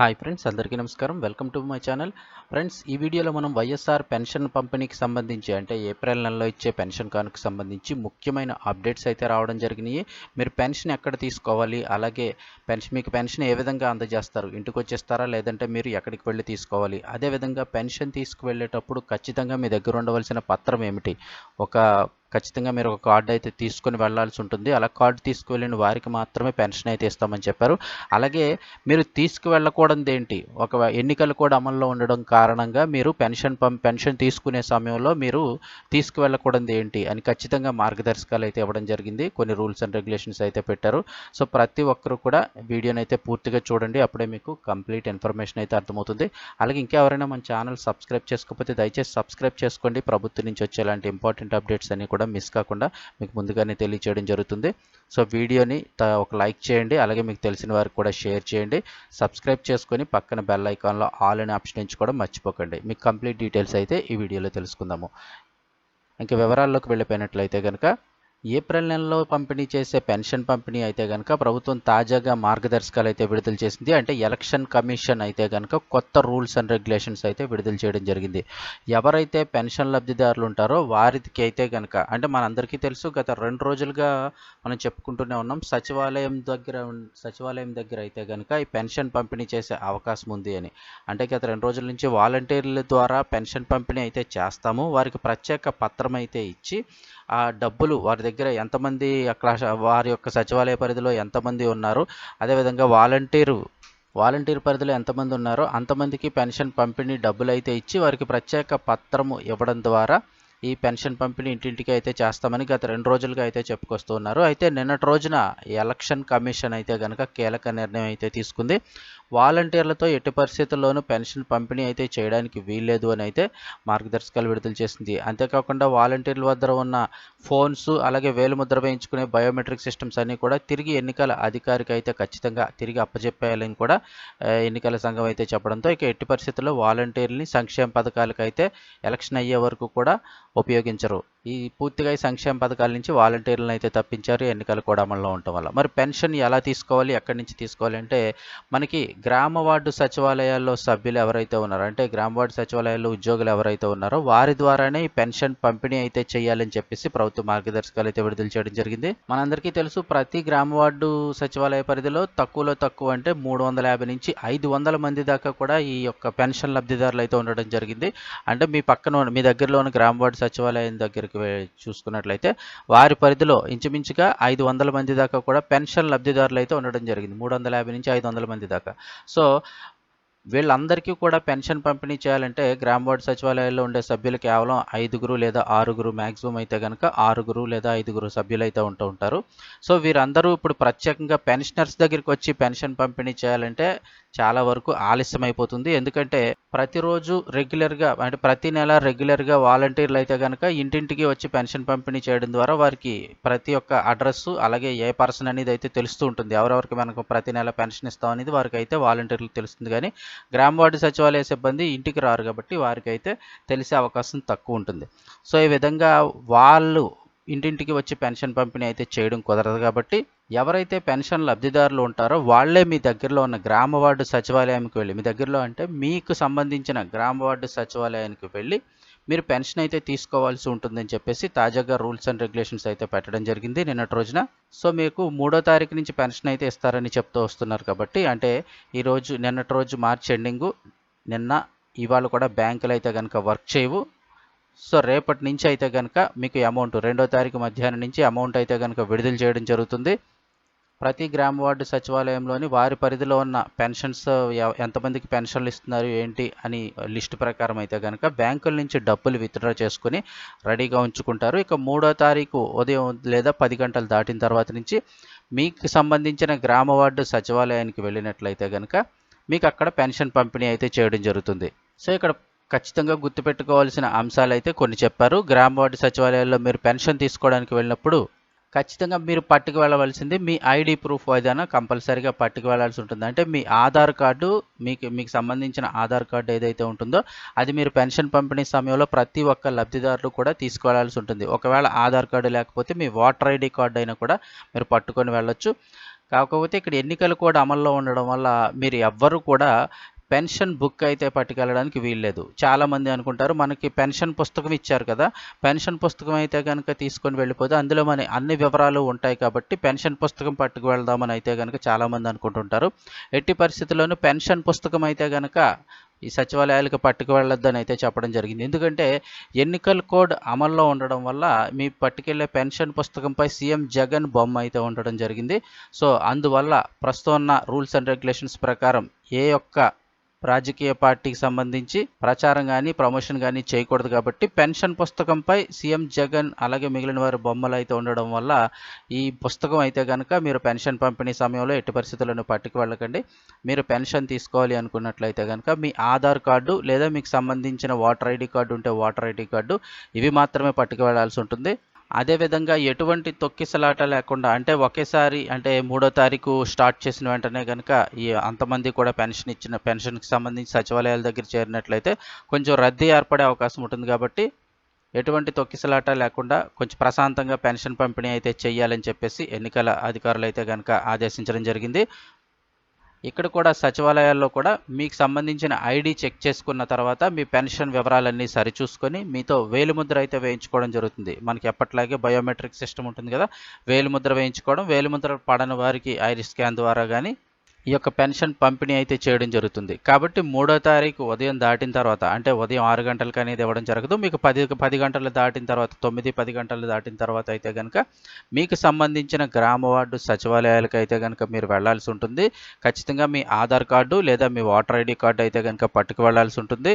Hi friends అందరికీ నమస్కారం. Welcome to my channel. Friends ఈ వీడియోలో మనం వైఎస్ఆర్ పెన్షన్ పంపిణీకి సంబంధించి అంటే ఏప్రిల్ నెలలో ఇచ్చే పెన్షన్ కానుకు సంబంధించి ముఖ్యమైన అప్డేట్స్ అయితే రావడం జరిగినాయి. మీరు పెన్షన్ ఎక్కడ తీసుకోవాలి? అలాగే పెన్షన్ మీకు పెన్షన్ ఏ విధంగా అందజేస్తారు? ఇంటికి వచ్చేస్తారా? లేదంటే మీరు ఎక్కడికి వెళ్ళి తీసుకోవాలి? అదేవిధంగా పెన్షన్ తీసుకువెళ్ళేటప్పుడు ఖచ్చితంగా మీ దగ్గర ఉండవలసిన పత్రం ఏమిటి? ఒక ఖచ్చితంగా మీరు ఒక కార్డు అయితే తీసుకొని వెళ్ళాల్సి ఉంటుంది. అలా కార్డు తీసుకువెళ్ళిన వారికి మాత్రమే పెన్షన్ అయితే ఇస్తామని చెప్పారు. అలాగే మీరు తీసుకువెళ్ళకూడదు ఏంటి? ఒక ఎన్నికలు కూడా అమల్లో ఉండడం కారణంగా మీరు పెన్షన్ పెన్షన్ తీసుకునే సమయంలో మీరు తీసుకువెళ్ళకూడదు ఏంటి అని ఖచ్చితంగా మార్గదర్శకాలు అయితే ఇవ్వడం జరిగింది. కొన్ని రూల్స్ అండ్ రెగ్యులేషన్స్ అయితే పెట్టారు. సో ప్రతి ఒక్కరు కూడా వీడియోని అయితే పూర్తిగా చూడండి. అప్పుడే మీకు కంప్లీట్ ఇన్ఫర్మేషన్ అయితే అర్థమవుతుంది. అలాగే ఇంకెవరైనా మన ఛానల్ సబ్స్క్రైబ్ చేసుకోకపోతే దయచేసి సబ్స్క్రైబ్ చేసుకోండి. ప్రభుత్వం నుంచి వచ్చే ఇలాంటి ఇంపార్టెంట్ అప్డేట్స్ అన్ని కూడా మిస్ కాకుండా మీకు ముందుగానే తెలియచేయడం జరుగుతుంది. సో వీడియోని త- ఒక లైక్ చేయండి అలాగే మీకు తెలిసిన వారికి కూడా షేర్ చేయండి. సబ్స్క్రైబ్ చేసుకొని పక్కన బెల్ ఐకాన్లో ఆల్ అనే ఆప్షన్ ఎంచుకోవడం మర్చిపోకండి. మీకు కంప్లీట్ డీటెయిల్స్ అయితే ఈ వీడియోలో తెలుసుకుందాము. ఇంకా వివరాల్లోకి వెళ్ళిపోయినట్లయితే కనుక ఏప్రిల్ నెలలో పంపిణీ చేసే పెన్షన్ పంపిణీ అయితే కనుక ప్రభుత్వం తాజాగా మార్గదర్శకాలు అయితే విడుదల చేసింది. అంటే ఎలక్షన్ కమిషన్ అయితే కనుక కొత్త రూల్స్ అండ్ రెగ్యులేషన్స్ అయితే విడుదల చేయడం జరిగింది. ఎవరైతే పెన్షన్ లబ్ధిదారులు ఉంటారో వారికి అయితే కనుక అంటే మనందరికీ తెలుసు గత రెండు రోజులుగా మనం చెప్పుకుంటూనే ఉన్నాం సచివాలయం దగ్గర సచివాలయం దగ్గర అయితే కనుక ఈ పెన్షన్ పంపిణీ చేసే అవకాశం ఉంది అని. అంటే గత రెండు రోజుల నుంచి వాలంటీర్ల ద్వారా పెన్షన్ పంపిణీ అయితే చేస్తాము. వారికి ప్రత్యేక పత్రం అయితే ఇచ్చి ఆ డబ్బులు వారి దగ్గర ఎంతమంది అక్కడ వారి యొక్క సచివాలయ పరిధిలో ఎంతమంది ఉన్నారు? అదేవిధంగా వాలంటీరు వాలంటీర్ పరిధిలో ఎంతమంది ఉన్నారో అంతమందికి పెన్షన్ పంపిణీ డబ్బులు అయితే ఇచ్చి వారికి ప్రత్యేక పత్రము ఇవ్వడం ద్వారా ఈ పెన్షన్ పంపిణీ ఇంటింటికి అయితే చేస్తామని గత రెండు రోజులుగా అయితే చెప్పుకొస్తూ ఉన్నారు. అయితే నిన్నటి రోజున ఎలక్షన్ కమిషన్ అయితే కనుక కీలక నిర్ణయం అయితే తీసుకుంది. వాలంటీర్లతో ఎట్టి పరిస్థితుల్లోనూ పెన్షన్ పంపిణీ అయితే చేయడానికి వీల్లేదు అని అయితే మార్గదర్శకాలు విడుదల చేసింది. అంతేకాకుండా వాలంటీర్ల వద్ద ఉన్న ఫోన్స్ అలాగే వేలుముద్ర వేయించుకునే బయోమెట్రిక్ సిస్టమ్స్ అన్నీ కూడా తిరిగి ఎన్నికల అధికారికి అయితే ఖచ్చితంగా తిరిగి అప్పజెప్పేయాలని కూడా ఎన్నికల సంఘం అయితే చెప్పడంతో ఇక ఎట్టి పరిస్థితుల్లో వాలంటీర్ని సంక్షేమ పథకాలకైతే ఎలక్షన్ అయ్యే వరకు కూడా ఉపయోగించరు. ఈ పూర్తిగా ఈ సంక్షేమ పథకాల నుంచి వాలంటీర్లను అయితే తప్పించారు. ఎన్నికలు కూడా అమల్లో ఉండటం వల్ల. మరి పెన్షన్ ఎలా తీసుకోవాలి? ఎక్కడి నుంచి తీసుకోవాలి? అంటే మనకి గ్రామ వార్డు సచివాలయాల్లో సభ్యులు ఎవరైతే ఉన్నారో అంటే గ్రామ వార్డు సచివాలయాల్లో ఉద్యోగులు ఎవరైతే ఉన్నారో వారి ద్వారానే ఈ పెన్షన్ పంపిణీ అయితే చేయాలని చెప్పేసి ప్రభుత్వ మార్గదర్శకాలు అయితే విడుదల చేయడం జరిగింది. మనందరికీ తెలుసు ప్రతి గ్రామ వార్డు సచివాలయ పరిధిలో తక్కువలో తక్కువ అంటే మూడు వందల యాభై నుంచి ఐదు వందల మంది దాకా కూడా ఈ యొక్క పెన్షన్ లబ్ధిదారులు అయితే ఉండడం జరిగింది. అంటే మీ పక్కన ఉన్న- మీ దగ్గరలో ఉన్న గ్రామ వార్డు సచివాలయం దగ్గర వే- చూసుకున్నట్లయితే వారి పరిధిలో ఇంచుమించుగా ఐదు వందల మంది దాకా కూడా పెన్షన్ లబ్ధిదారులు అయితే ఉండడం జరిగింది. మూడు వందల యాభై నుంచి ఐదు వందల మంది దాకా. సో వీళ్ళందరికీ కూడా పెన్షన్ పంపిణీ చేయాలంటే గ్రామ వార్డు సచివాలయాల్లో ఉండే సభ్యులు కేవలం ఐదుగురు లేదా ఆరుగురు మ్యాక్సిమం అయితే కనుక ఆరుగురు లేదా ఐదుగురు సభ్యులు అయితే ఉంటూ ఉంటారు. సో వీరందరూ ఇప్పుడు ప్రత్యేకంగా పెన్షనర్స్ దగ్గరికి వచ్చి పెన్షన్ పంపిణీ చేయాలంటే చాలా వరకు ఆలస్యం అయిపోతుంది ఎందుకంటే ప్రతిరోజు రెగ్యులర్గా అంటే ప్రతి నెల రెగ్యులర్గా వాలంటీర్లు అయితే కనుక ఇంటింటికి వచ్చి పెన్షన్ పంపిణీ చేయడం ద్వారా వారికి ప్రతి ఒక్క అడ్రస్ అలాగే ఏ పర్సన్ అనేది అయితే తెలుస్తూ ఉంటుంది. ఎవరెవరికి మనకు ప్రతి నెల పెన్షన్ ఇస్తాం అనేది వారికి అయితే వాలంటీర్లు తెలుస్తుంది. కానీ గ్రామ వార్డు సచివాలయ సిబ్బంది ఇంటికి రారు కాబట్టి వారికి అయితే తెలిసే అవకాశం తక్కువ ఉంటుంది. సో ఈ విధంగా వాళ్ళు ఇంటింటికి వచ్చి పెన్షన్ పంపిణీ అయితే చేయడం కుదరదు కాబట్టి ఎవరైతే పెన్షన్ లబ్ధిదారులు ఉంటారో వాళ్ళే మీ దగ్గరలో ఉన్న గ్రామ వార్డు సచివాలయానికి వెళ్ళి మీ దగ్గరలో అంటే మీకు సంబంధించిన గ్రామ వార్డు సచివాలయానికి వెళ్ళి మీరు పెన్షన్ అయితే తీసుకోవాల్సి ఉంటుందని చెప్పేసి తాజాగా రూల్స్ అండ్ రెగ్యులేషన్స్ అయితే పెట్టడం జరిగింది నిన్నటి రోజున. సో మీకు మూడో తారీఖు నుంచి పెన్షన్ అయితే ఇస్తారని చెప్తూ వస్తున్నారు కాబట్టి అంటే ఈరోజు నిన్నటి రోజు మార్చ్ ఎండింగు నిన్న ఇవాళ కూడా బ్యాంకులు అయితే కనుక వర్క్ చేయవు. సో రేపటి నుంచి అయితే కనుక మీకు అమౌంట్ రెండో తారీఖు మధ్యాహ్నం నుంచి అమౌంట్ అయితే కనుక విడుదల చేయడం జరుగుతుంది. ప్రతి గ్రామ వార్డు సచివాలయంలోని వారి పరిధిలో ఉన్న పెన్షన్స్ ఎంతమందికి పెన్షన్లు ఇస్తున్నారు ఏంటి అని లిస్ట్ ప్రకారం అయితే కనుక బ్యాంకుల నుంచి డబ్బులు విత్డ్రా చేసుకుని రెడీగా ఉంచుకుంటారు. ఇక మూడో తారీఖు ఉదయం లేదా పది గంటలు దాటిన తర్వాత నుంచి మీకు సంబంధించిన గ్రామ వార్డు సచివాలయానికి వెళ్ళినట్లయితే కనుక మీకు అక్కడ పెన్షన్ పంపిణీ అయితే చేయడం జరుగుతుంది. సో ఇక్కడ ఖచ్చితంగా గుర్తుపెట్టుకోవాల్సిన అంశాలు అయితే కొన్ని చెప్పారు. గ్రామ వార్డు సచివాలయాల్లో మీరు పెన్షన్ తీసుకోవడానికి వెళ్ళినప్పుడు ఖచ్చితంగా మీరు పట్టుకు వెళ్ళవలసింది మీ ఐడి ప్రూఫ్ ఏదైనా కంపల్సరీగా పట్టుకు వెళ్ళాల్సి ఉంటుంది అంటే మీ ఆధార్ కార్డు మీకు మీకు సంబంధించిన ఆధార్ కార్డు ఏదైతే ఉంటుందో అది మీరు పెన్షన్ పంపిణీ సమయంలో ప్రతి ఒక్క లబ్ధిదారులు కూడా తీసుకువెళ్ళాల్సి ఉంటుంది ఒకవేళ ఆధార్ కార్డు లేకపోతే మీ ఓటర్ ఐడి కార్డు అయినా కూడా మీరు పట్టుకొని వెళ్ళొచ్చు. కాకపోతే ఇక్కడ ఎన్నికలు కూడా అమల్లో ఉండడం వల్ల మీరు ఎవ్వరు కూడా పెన్షన్ బుక్ అయితే పట్టుకెళ్ళడానికి వీల్లేదు. చాలామంది అనుకుంటారు మనకి పెన్షన్ పుస్తకం ఇచ్చారు కదా పెన్షన్ పుస్తకం అయితే కనుక తీసుకొని వెళ్ళిపోతే అందులో మన అన్ని వివరాలు ఉంటాయి కాబట్టి పెన్షన్ పుస్తకం పట్టుకు వెళ్దామని అయితే కనుక చాలామంది అనుకుంటుంటారు. ఎట్టి పరిస్థితుల్లోనూ పెన్షన్ పుస్తకం అయితే కనుక ఈ సచివాలయాలకు పట్టుకు వెళ్ళొద్దని అయితే చెప్పడం జరిగింది. ఎందుకంటే ఎన్నికల కోడ్ అమల్లో ఉండడం వల్ల మీ పట్టుకెళ్ళే పెన్షన్ పుస్తకంపై సీఎం జగన్ బొమ్మ అయితే ఉండడం జరిగింది. సో అందువల్ల ప్రస్తుతం ఉన్న రూల్స్ అండ్ రెగ్యులేషన్స్ ప్రకారం ఏ యొక్క రాజకీయ పార్టీకి సంబంధించి ప్రచారం కానీ ప్రమోషన్ కానీ చేయకూడదు కాబట్టి పెన్షన్ పుస్తకంపై సీఎం జగన్ అలాగే మిగిలిన వారి బొమ్మలు అయితే ఉండడం వల్ల ఈ పుస్తకం అయితే కనుక మీరు పెన్షన్ పంపిణీ సమయంలో ఎట్టి పరిస్థితులను పట్టుకు వెళ్ళకండి. మీరు పెన్షన్ తీసుకోవాలి అనుకున్నట్లయితే కనుక మీ ఆధార్ కార్డు లేదా మీకు సంబంధించిన ఓటర్ ఐడి కార్డు ఉంటే ఓటర్ ఐడి కార్డు ఇవి మాత్రమే పట్టుకు వెళ్ళాల్సి ఉంటుంది. అదేవిధంగా ఎటువంటి తొక్కిసలాట లేకుండా అంటే ఒకేసారి అంటే మూడో తారీఖు స్టార్ట్ చేసిన వెంటనే కనుక ఈ అంతమంది కూడా పెన్షన్ ఇచ్చిన పెన్షన్కి సంబంధించి సచివాలయాల దగ్గర చేరినట్లయితే కొంచెం రద్దీ ఏర్పడే అవకాశం ఉంటుంది కాబట్టి ఎటువంటి తొక్కిసలాట లేకుండా కొంచెం ప్రశాంతంగా పెన్షన్ పంపిణీ అయితే చేయాలని చెప్పేసి ఎన్నికల అధికారులు అయితే కనుక ఆదేశించడం జరిగింది. ఇక్కడ కూడా సచివాలయాల్లో కూడా మీకు సంబంధించిన ఐడి చెక్ చేసుకున్న తర్వాత మీ పెన్షన్ వివరాలన్నీ సరిచూసుకొని మీతో వేలిముద్ర అయితే వేయించుకోవడం జరుగుతుంది. మనకి ఎప్పట్లాగే బయోమెట్రిక్ సిస్టమ్ ఉంటుంది కదా వేలిముద్ర వేయించుకోవడం వేలిముద్ర పడని వారికి ఐరి స్కాన్ ద్వారా కానీ ఈ యొక్క పెన్షన్ పంపిణీ అయితే చేయడం జరుగుతుంది. కాబట్టి మూడో తారీఖు ఉదయం దాటిన తర్వాత అంటే ఉదయం ఆరు గంటలకు అనేది ఇవ్వడం జరగదు. మీకు పది పది గంటలు దాటిన తర్వాత తొమ్మిది పది గంటలు దాటిన తర్వాత అయితే కనుక మీకు సంబంధించిన గ్రామ వార్డు సచివాలయాలకు అయితే కనుక మీరు వెళ్ళాల్సి ఉంటుంది. ఖచ్చితంగా మీ ఆధార్ కార్డు లేదా మీ ఓటర్ ఐడి కార్డు అయితే కనుక పట్టుకు వెళ్ళాల్సి ఉంటుంది.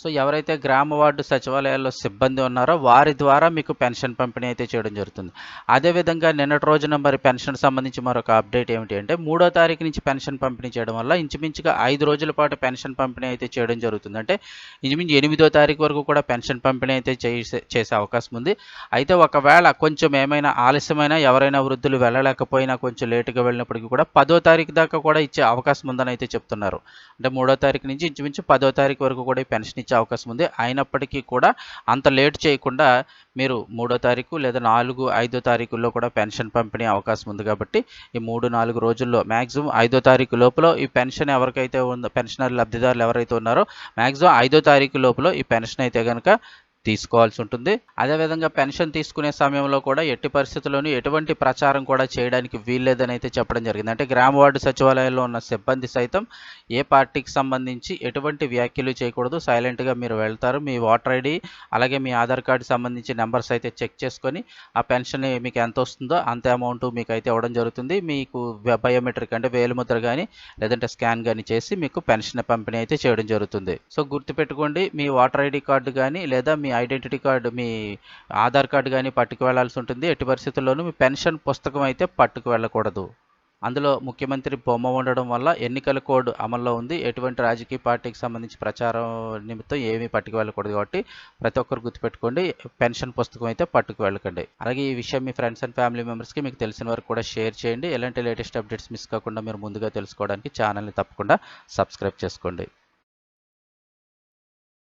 సో ఎవరైతే గ్రామ వార్డు సచివాలయాల్లో సిబ్బంది ఉన్నారో వారి ద్వారా మీకు పెన్షన్ పంపిణీ అయితే చేయడం జరుగుతుంది. అదేవిధంగా నిన్నటి రోజున మరి పెన్షన్ సంబంధించి మరొక అప్డేట్ ఏమిటి అంటే మూడో తారీఖు నుంచి పెన్షన్ పంపిణీ చేయడం వల్ల ఇంచుమించుగా ఐదు రోజుల పాటు పెన్షన్ పంపిణీ అయితే చేయడం జరుగుతుంది. అంటే ఇంచుమించు ఎనిమిదో తారీఖు వరకు కూడా పెన్షన్ పంపిణీ అయితే చేసే చేసే అవకాశం ఉంది. అయితే ఒకవేళ కొంచెం ఏమైనా ఆలస్యమైనా ఎవరైనా వృద్ధులు వెళ్ళలేకపోయినా కొంచెం లేటుగా వెళ్ళినప్పటికీ కూడా పదో తారీఖు దాకా కూడా ఇచ్చే అవకాశం ఉందని అయితే చెప్తున్నారు. అంటే మూడో తారీఖు నుంచి ఇంచుమించు పదో తారీఖు వరకు కూడా ఈ పెన్షన్ ఇచ్చే అవకాశం ఉంది. అయినప్పటికీ కూడా అంత లేట్ చేయకుండా మీరు మూడో తారీఖు లేదా నాలుగు ఐదో తారీఖుల్లో కూడా పెన్షన్ పంపిణీ అవకాశం ఉంది కాబట్టి ఈ మూడు నాలుగు రోజుల్లో మ్యాక్సిమం ఐదో తారీఖు లోపల ఈ పెన్షన్ ఎవరికైతే ఉందో పెన్షనర్ లబ్ధిదారులు ఎవరైతే ఉన్నారో మ్యాక్సిమం ఐదో తారీఖు లోపల ఈ పెన్షన్ అయితే కనుక తీసుకోవాల్సి ఉంటుంది అదేవిధంగా పెన్షన్ తీసుకునే సమయంలో కూడా ఎట్టి పరిస్థితుల్లోనూ ఎటువంటి ప్రచారం కూడా చేయడానికి వీల్లేదని అయితే చెప్పడం జరిగింది. అంటే గ్రామ వార్డు సచివాలయంలో ఉన్న సిబ్బంది సైతం ఏ పార్టీకి సంబంధించి ఎటువంటి వ్యాఖ్యలు చేయకూడదు. సైలెంట్గా మీరు వెళ్తారు. మీ ఓటర్ ఐడి అలాగే మీ ఆధార్ కార్డు సంబంధించి నెంబర్స్ అయితే చెక్ చేసుకొని ఆ పెన్షన్ మీకు ఎంత వస్తుందో అంత అమౌంట్ మీకు అయితే ఇవ్వడం జరుగుతుంది. మీకు బయోమెట్రిక్ అంటే వేలుముద్ర కానీ లేదంటే స్కాన్ కానీ చేసి మీకు పెన్షన్ పంపిణీ అయితే చేయడం జరుగుతుంది. సో గుర్తుపెట్టుకోండి మీ ఓటర్ ఐడి కార్డు కానీ లేదా మీ ఐడెంటిటీ కార్డు మీ ఆధార్ కార్డు కానీ పట్టుకు వెళ్ళాల్సి ఉంటుంది. ఎట్టి పరిస్థితుల్లోనూ మీ పెన్షన్ పుస్తకం అయితే పట్టుకు వెళ్ళకూడదు అందులో ముఖ్యమంత్రి బొమ్మ ఉండడం వల్ల ఎన్నికల కోడ్ అమల్లో ఉంది. ఎటువంటి రాజకీయ పార్టీకి సంబంధించి ప్రచారం నిమిత్తం ఏమీ పట్టుకు వెళ్ళకూడదు కాబట్టి ప్రతి ఒక్కరు గుర్తుపెట్టుకోండి పెన్షన్ పుస్తకం అయితే పట్టుకు వెళ్ళకండి అలాగే ఈ విషయం మీ ఫ్రెండ్స్ అండ్ ఫ్యామిలీ మెంబర్స్కి మీకు తెలిసిన వరకు కూడా షేర్ చేయండి. ఎలాంటి లేటెస్ట్ అప్డేట్స్ మిస్ కాకుండా మీరు ముందుగా తెలుసుకోవడానికి ఛానల్ని తప్పకుండా సబ్స్క్రైబ్ చేసుకోండి.